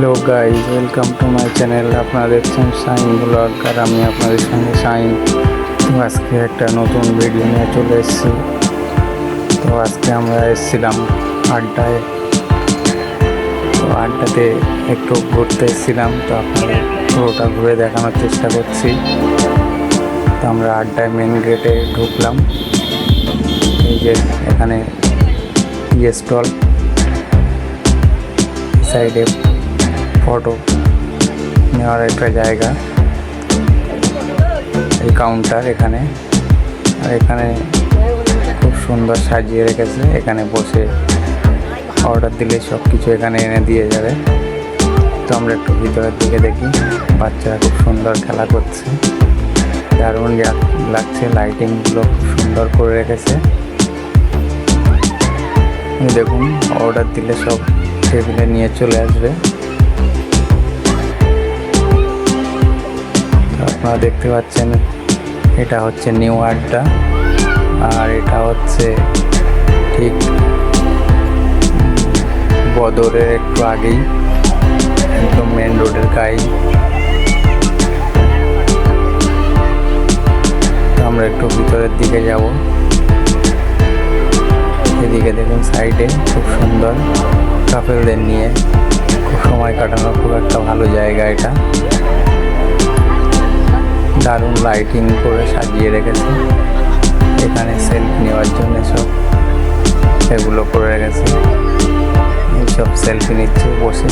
Hello guys welcome to my channel আপনারা দেখছেন shine blog. আর আমি আপনাদের সঙ্গে শাইন তো আজকে একটা নতুন ভিডিও নিয়ে চলে এসেছি। তো আজকে আমরা এসেছিলাম আড্ডায়। তো আড্ডাতে একটু ঘুরতে এসেছিলাম। তো আপনাদের পুরোটা ঘুরে দেখানোর চেষ্টা করছি। তো আমরা আড্ডায় মেন গেটে ঢুকলাম। এই যে এখানে ইয়ে স্টল সাইডে ফটো নেওয়ার একটা জায়গা। এই কাউন্টার এখানে। আর এখানে খুব সুন্দর সাজিয়ে রেখেছে। এখানে বসে অর্ডার দিলে সব কিছু এখানে এনে দিয়ে যাবে। তো আমরা একটু ভিতরের দিকে দেখি। বাচ্চারা খুব সুন্দর খেলা করছে। দারুণ লাগছে। লাইটিংগুলো খুব সুন্দর করে রেখেছে। দেখুন অর্ডার দিলে সব টেবিলে নিয়ে চলে আসবে। আপনারা দেখতে পাচ্ছেন, এটা হচ্ছে নিউ আড্ডা, আর এটা হচ্ছে ঠিক বদরের একটু আগেই, একদম মেন রোডের তো আমরা একটু ভিতরের দিকে যাব। এদিকে দেখুন সাইডে, খুব সুন্দর কাপেলদের নিয়ে, খুব সময় কাটানো, খুব একটা ভালো জায়গা এটা। দারুণ লাইটিং করে সাজিয়ে রেখেছে। এখানে সেলফি নেওয়ার জন্য সব এগুলো করে রেখেছে। সব সেলফি নিচ্ছে বসে।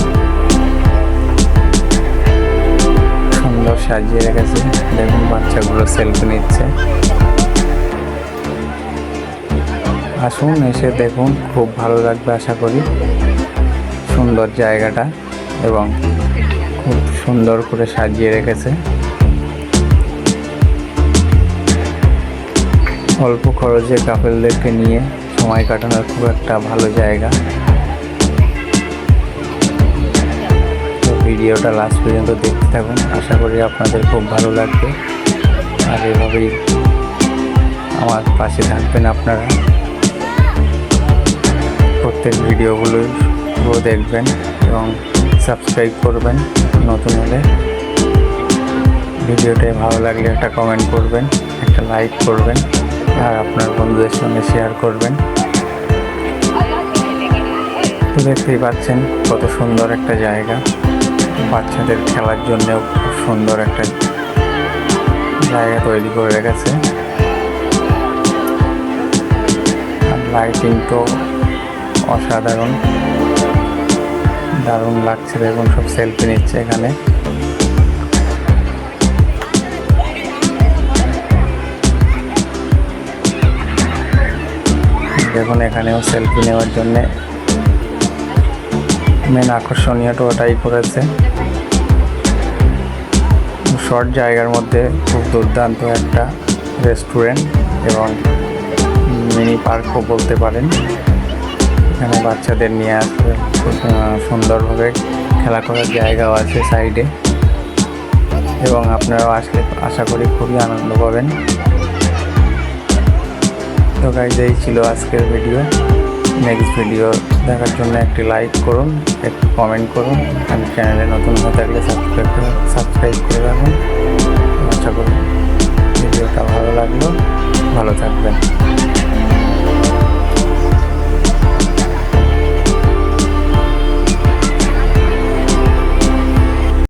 সুন্দর সাজিয়ে রেখেছে। দেখুন বাচ্চাগুলো সেলফি নিচ্ছে। আসুন এসে দেখুন, খুব ভালো লাগবে আশা করি। সুন্দর জায়গাটা এবং খুব সুন্দর করে সাজিয়ে রেখেছে। অল্প খরচে কাপেলদেরকে নিয়ে সময় কাটানোর খুব একটা ভালো জায়গা। তো ভিডিওটা লাস্ট পর্যন্ত দেখতে থাকুন। আশা করি আপনাদের খুব ভালো লাগবে। আর এভাবেই আমার পাশে থাকবেন আপনারা। প্রত্যেক ভিডিওগুলো দেখবেন এবং সাবস্ক্রাইব করবেন নতুন হলে। ভিডিওটা ভালো লাগলে একটা কমেন্ট করবেন, একটা লাইক করবেন। আর আপনার বন্ধুদের সঙ্গে শেয়ার করবেন। তো দেখতেই পাচ্ছেন কত সুন্দর একটা জায়গা। বাচ্চাদের খেলার জন্যও খুব সুন্দর একটা জায়গা তৈরি করে রেখেছে আর লাইটিং তো অসাধারণ। দারুণ লাগছে দেখুন, সব সেলফি নিচ্ছে এখানে। দেখুন এখানেও সেলফি নেওয়ার জন্যে মেন আকর্ষণীয়টা ওটাই করেছে। শর্ট জায়গার মধ্যে খুব দুর্দান্ত একটা রেস্টুরেন্ট এবং মিনি পার্কও বলতে পারেন। এখানে বাচ্চাদের নিয়ে আসবে সুন্দরভাবে খেলা করার জায়গাও আছে সাইডে এবং আপনারাও আসলে আশা করি খুবই আনন্দ পাবেন। তো গাইজ এই ছিল আজকের ভিডিও নেক্সট ভিডিও দেখার জন্য একটি লাইক করুন, একটি কমেন্ট করুন আমি চ্যানেলে নতুন হয়ে থাকলে সাবস্ক্রাইব করে সাবস্ক্রাইব করে রাখুন। আশা করি ভিডিওটা ভালো লাগল। ভালো থাকবেন।